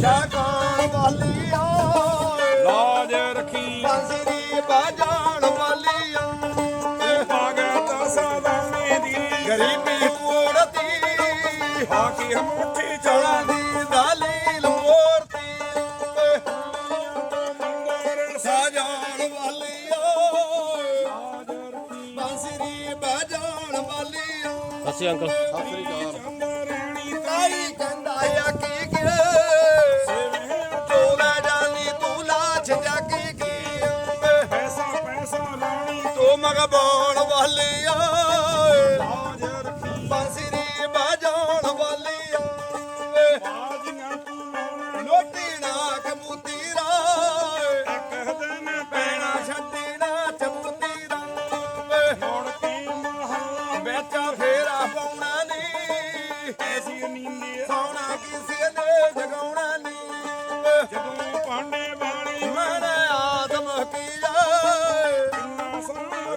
ਸ਼ਾਕਾਂ ਵਾਲੀਆਂ। ਲਾਜ ਰੱਖੀ। ਬੰਸਰੀ ਬਾਜਾਣ ਵਾਲੀਆਂ। ਭਾਗਤ ਸਦਾਨੇ ਦੀ। ਗਰੀਬੀ ਕੋੜਤੀ ਹਾਕੀ ਮੁੱਠੀ ਚੜਾ ਦੀ ਦਲੀਲ ਮੋਰਤੀ ਮੰਗਰ ਸਾਜਾਣ ਵਾਲੀਆਂ। ਲਾਜ ਰੱਖੀ। ਬੰਸਰੀ ਬਾਜਾਣ ਵਾਲੀਆਂ। ਸਤਿ ਅੰਕਲ। ਸਤਿ ਸ੍ਰੀ ਅਕਾਲ ਤੂੰ ਮਗ ਬੋਣ ਵਾਲੀਆ। ਲਾਜ ਰੱਖੀ ਬਾਂਸਰੀ ਬਾਜਾਣ ਵਾਲੀਆ। ਬਾਜੀਆਂ ਤੂੰ ਲਾਉਣਾ ਲੋਟੀ ਨਾ ਕਬੂਤੀ ਰਾ ਇੱਕ ਦਿਨ ਪੈਣਾ ਛੱਡੀ ਨਾ ਚਬੂਤੀ ਰਾ ਮੁੜ ਕੇ ਮਹੱਲਾ ਵਿੱਚ ਫੇਰਾ ਪਾਉਣਾ ਨਹੀਂ ਐਸੀ ਨੀਂਦੇ ਸੌਣਾ ਕਿਸੇ ਨੇ ਜਗਾਉਣਾ ਨਹੀਂ ਜਦੋਂ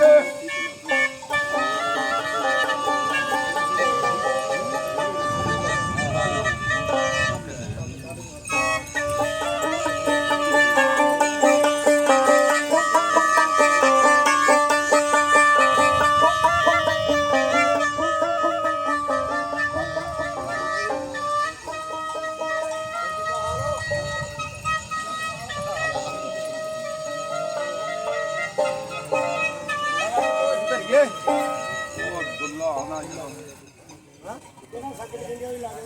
Yeah. ਹਾਂ ਜੀ। ਹਾਂ ਕਿਹਨਾਂ ਸੱਜਣ ਸਿੰਘ ਵੀ ਲਾ ਦੇ